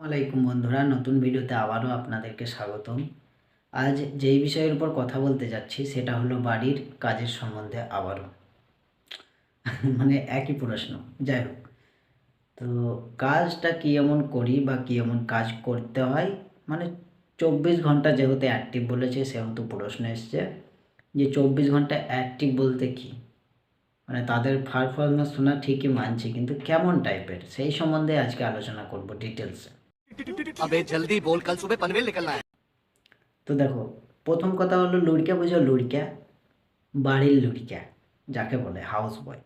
আলাইকুম বন্ধুরা, নতুন ভিডিওতে আবারও আপনাদেরকে স্বাগতম। আজ যেই বিষয়ের উপর কথা বলতে যাচ্ছি, সেটা হলো বাড়ির কাজের সম্বন্ধে আবারও। মানে একই প্রশ্ন, যাই হোক। তো কাজটা কী এমন করি বা কী এমন কাজ করতে হয়? মানে চব্বিশ ঘণ্টা যেহেতু অ্যাক্টিভ বলেছে, সেহেতু প্রশ্ন এসছে যে চব্বিশ ঘণ্টা অ্যাক্টিভ বলতে কী? মানে তাদের পারফরমেন্স শোনা ঠিকই মানছি, কিন্তু কেমন টাইপের সেই সম্বন্ধে আজকে আলোচনা করব ডিটেলসে अबे जल्दी बोल कल सुबह पनवेल निकलना है তো দেখো প্রথম কথা হলো লুড়কা বুঝো লুড়কা বাড়ির লুড়কা যাকে বলে হাউস বয়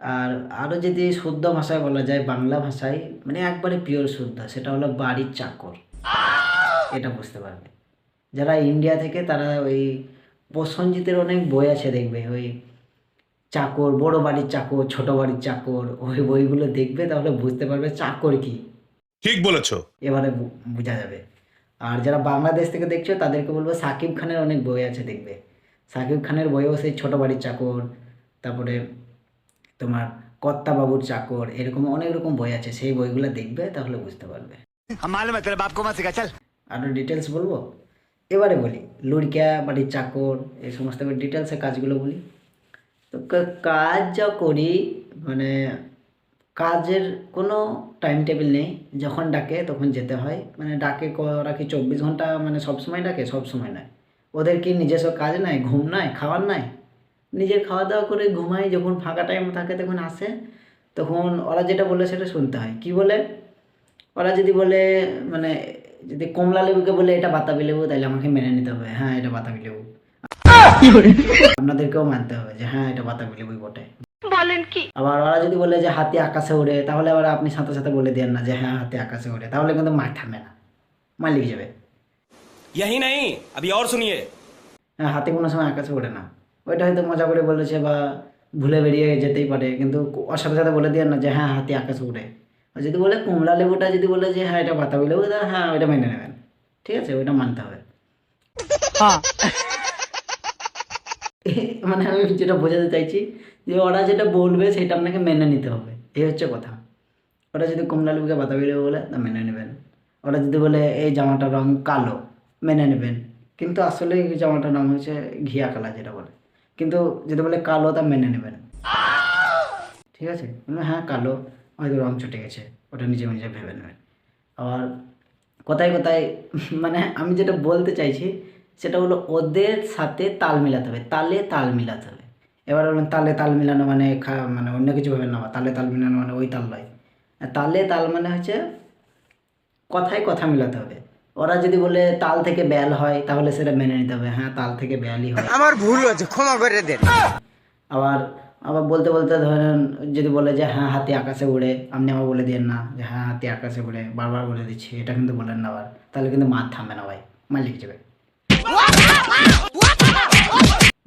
আর আরও যদি শুদ্ধ ভাষায় বলা যায় বাংলা ভাষায় মানে একবারে পিওর শুদ্ধ সেটা হলো বাড়ির চাকর এটা বুঝতে পারবে যারা ইন্ডিয়া থেকে তারা ওই প্রসঞ্জিতের অনেক বই আছে দেখবে ওই চাকর বড় বাড়ির চাকর ছোট বাড়ির চাকর ওই বইগুলো দেখবে তাহলে বুঝতে পারবে চাকর কি ঠিক বলেছ। এবারে বোঝা যাবে। আর যারা বাংলাদেশ থেকে দেখছ তাদেরকে বলব সাকিব খানের অনেক বই আছে দেখবে। সাকিব খানের বইও সেই ছোটো বাড়ির চাকর তারপরে তোমার কর্তা বাবুর চাকর এরকম অনেক রকম বই আছে। সেই বইগুলো দেখবে তাহলে বুঝতে পারবে। আরও ডিটেলস বলব? এবারে বলি লুড়িকা বাড়ির চাকর এই সমস্ত ডিটেলসের কাজগুলো বলি। তো কাজ যা করি মানে কাজের কোনো টাইম টেবিল নেই যখন ডাকে তখন যেতে হয়। মানে ডাকে ওরা কি চব্বিশ ঘণ্টা মানে সব সময় ডাকে? সব সময় নয়। ওদের কি নিজস্ব কাজ নাই? ঘুম নাই? খাওয়ার নাই? নিজের খাওয়া দাওয়া করে ঘুমায় যখন ফাঁকা টাইম থাকে তখন আসে। তখন ওরা যেটা বলে সেটা শুনতে হয়। কি বলে? ওরা যদি বলে মানে যদি কমলা লেবুকে বলে এটা বাতাবি লেবু তাহলে আমাকে মেনে নিতে হবে। হ্যাঁ এটা বাতাবি লেবু। আপনাদেরকেও মানতে হবে যে হ্যাঁ এটা বাতাবি লেবুই বটে। আবার ওরা যদি বলে যে হাতি আকাশে ওড়ে তাহলে আবার আপনি সাথে সাথে বলে দেন না যে হ্যাঁ হাতি আকাশে ওড়ে তাহলে কিন্তু মার থামবে না মার লিখে যাবে यही नहीं अभी और सुनिए হ্যাঁ হাতি কোনো সময় আকাশে ওড়ে না ওইটা হয়তো মজা করে বলেছে বা ভুলে বেরিয়ে যেতেই পারে কিন্তু ওর সাথে সাথে বলে দিয়ে না যে হ্যাঁ হাতি আকাশে উড়ে আর যদি বলে কমলা লেবুটা যদি বলে যে হ্যাঁ এটা বাতাবি লেবু তাহলে হ্যাঁ ওইটা মেনে নেবেন ঠিক আছে ওইটা মানতে হবে মানে আমি যেটা বোঝাতে চাইছি যে ওরা যেটা বলবে সেটা আপনাকে মেনে নিতে হবে। এই হচ্ছে কথা। ওরা যদি কমলা লেবুকে বাতাবি লেবু বলে, তা মেনে নেবেন। ওরা যদি বলে, এই জামাটার রং কালো, মেনে নেবেন। কিন্তু আসলে এই জামাটার নাম হচ্ছে ঘিয়া কালা যেটা বলে। কিন্তু যদি বলে কালো, তা মেনে নেবেন। ঠিক আছে? হ্যাঁ কালো। হয়তো রং চটে গেছে। ওটা নিজে নিজে ভেবে নেবেন। আবার কোথায় কোথায় মানে আমি যেটা বলতে চাইছি সেটা হলো ওদের সাথে তাল মিলাতে হবে তালে তাল মিলাতে হবে। এবার বলবেন তালে তাল মিলানো মানে খা- মানে অন্য কিছু ভাবেন না তালে তাল মিলানো মানে ওই তাল নয়। তালে তাল মানে হচ্ছে কথায় কথা মিলাতে হবে। ওরা যদি বলে তাল থেকে ব্যাল হয় তাহলে সেটা মেনে নিতে হবে হ্যাঁ তাল থেকে ব্যালই হয়। আমার ভুল হয়েছে ক্ষমা করে দেন। আবার আবার বলতে বলতে ধরেন যদি বলে যে হ্যাঁ হাতি আকাশে উড়ে আপনি আবার বলে দিন না যে হ্যাঁ হাতি আকাশে উড়ে বারবার বলে দিচ্ছি এটা কিন্তু বলেন না আবার। তাহলে কিন্তু মার থামবে না ভাই মালিক যাবে।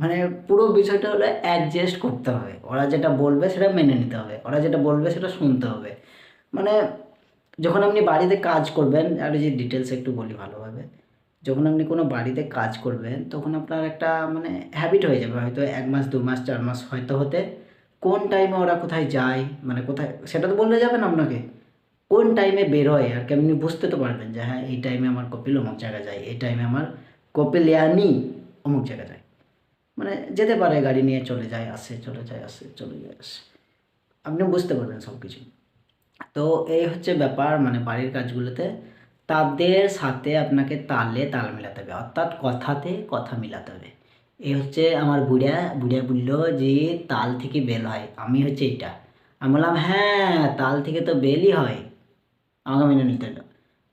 মানে পুরো বিষয়টা হলো অ্যাডজাস্ট করতে হবে। ওরা যেটা বলবে সেটা মেনে নিতে হবে। ওরা যেটা বলবে সেটা শুনতে হবে। মানে যখন আপনি বাড়িতে কাজ করবেন, আর যে ডিটেলস একটু বলি ভালোভাবে। যখন আপনি কোনো বাড়িতে কাজ করবেন, তখন আপনার একটা মানে হ্যাবিট হয়ে যাবে। হয়তো এক মাস, দু মাস, চার মাস হয়তো হতে। কোন টাইমে ওরা কোথায় যায়? মানে কোথায় সেটা তো বললে যাবে না আপনাকে। কোন টাইমে বেরোয় আর কি আপনি বুঝতে তো পারবেন যে হ্যাঁ এই টাইমে আমার কপিল অমুক জায়গায় যায়, এই টাইমে আমার কপিলিয়ানি অমুক জায়গায় যায়। মানে যেতে পারে, গাড়ি নিয়ে চলে যায়, আসে, চলে যায়, আসে, চলে যায়, আসে। আপনি বুঝতে পারবেন সব কিছু তো এই হচ্ছে ব্যাপার মানে বাড়ির কাজগুলোতে তাদের সাথে আপনাকে তালে তাল মিলাতে হবে, অর্থাৎ কথাতে কথা মিলাতে হবে। এই হচ্ছে আমার বুড়া বুড়া বলল যে তাল থেকে বেল হয়, আমি হচ্ছে এটা আমি বললাম হ্যাঁ তাল থেকে তো বেলই হয়। আমাকে মেনে নিতে হলো।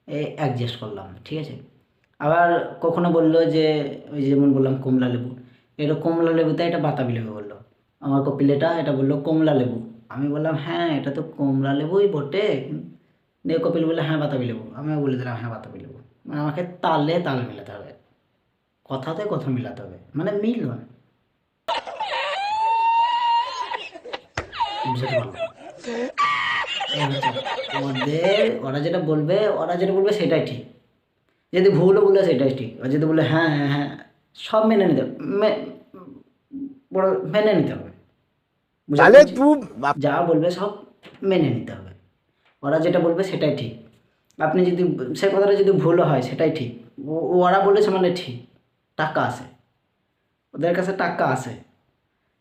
এই অ্যাডজাস্ট করলাম, ঠিক আছে? আবার কখনো বলল যে, ওই যেমন বললাম কমলা লেবু এটা কমলা লেবুতে এটা বাতাবি লেবু বলল। আমার কপিলেটা এটা বলল কমলা লেবু। আমি বললাম হ্যাঁ এটা তো কমলা লেবুই বটে। দিয়ে কপিল বললে হ্যাঁ বাতাবি লেবু। আমিও বলে দিলাম হ্যাঁ বাতাবি লেবু। মানে আমাকে তালে তাল মিলাতে হবে। কথাতে কথা মিলাতে হবে। মানে হচ্ছে, ওদের, ওরা যেটা বলবে, ওরা যেটা বলবে সেটাই ঠিক। যদি ভুলও বলে সেটাই ঠিক। আর যদি বলে হ্যাঁ হ্যাঁ হ্যাঁ সব মেনে নিতে বড় মেনে নিতে হবে। তাহলে যা বলবে সব মেনে নিতে হবে। ওরা যেটা বলবে সেটাই ঠিক। আপনি যদি সে কথাটা যদি ভুলও হয় সেটাই ঠিক। ওরা বলেছে মানে ঠিক। টাকা আছে। ওদের কাছে টাকা আছে।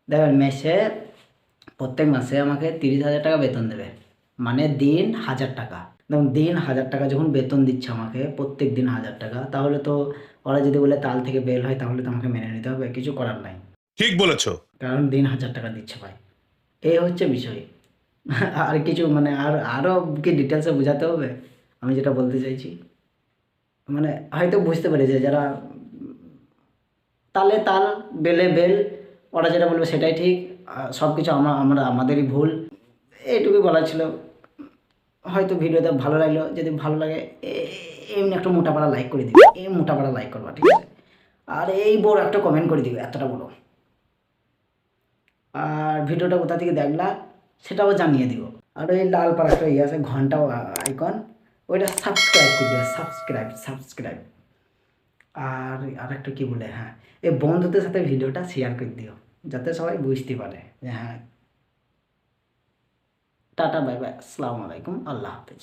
দেখবেন মেসে প্রত্যেক মাসে আমাকে তিরিশ হাজার টাকা বেতন দেবে। মানে দিন হাজার টাকা। দেখুন দিন হাজার টাকা যখন বেতন দিচ্ছে আমাকে প্রত্যেক দিন হাজার টাকা তাহলে তো ওরা যদি বলে তাল থেকে বেল হয় তাহলে তো আমাকে মেনে নিতে হবে কিছু করার নাই। ঠিক বলেছ। কারণ দিন হাজার টাকা দিচ্ছে ভাই। এই হচ্ছে বিষয়। আর কিছু মানে আর আরও কি ডিটেলসে বোঝাতে হবে? আমি যেটা বলতে চাইছি মানে হয়তো বুঝতে পেরেছে যারা তালে তাল বেলে বেল ওরা যেটা বলবে সেটাই ঠিক সব কিছু আমরা আমরা আমাদেরই ভুল। এইটুকুই বলার ছিল। হয়তো ভিডিওটা ভালো লাগল, যদি ভালো লাগে এমনি একটা মোটা পাড়া লাইক করে দিবে, এই মোটা পাড়া লাইক করবা, ঠিক আছে? আর এই বড় একটা কমেন্ট করে দিবে, এতটা বড়। আর ভিডিওটা কোথা থেকে দেখলা, সেটাও জানিয়ে দিব আর ওই লাল পাড়া একটা ইয়ে আছে, ঘণ্টা আইকন ওইটা সাবস্ক্রাইব করে দিও সাবস্ক্রাইব সাবস্ক্রাইব আর আর একটা কী বলে হ্যাঁ এই বন্ধুদের সাথে ভিডিওটা শেয়ার করে দিও, যাতে সবাই বুঝতে পারে যে হ্যাঁ টাটা বাই বাই আসসালামু আলাইকুম আল্লাহ হাফেজ।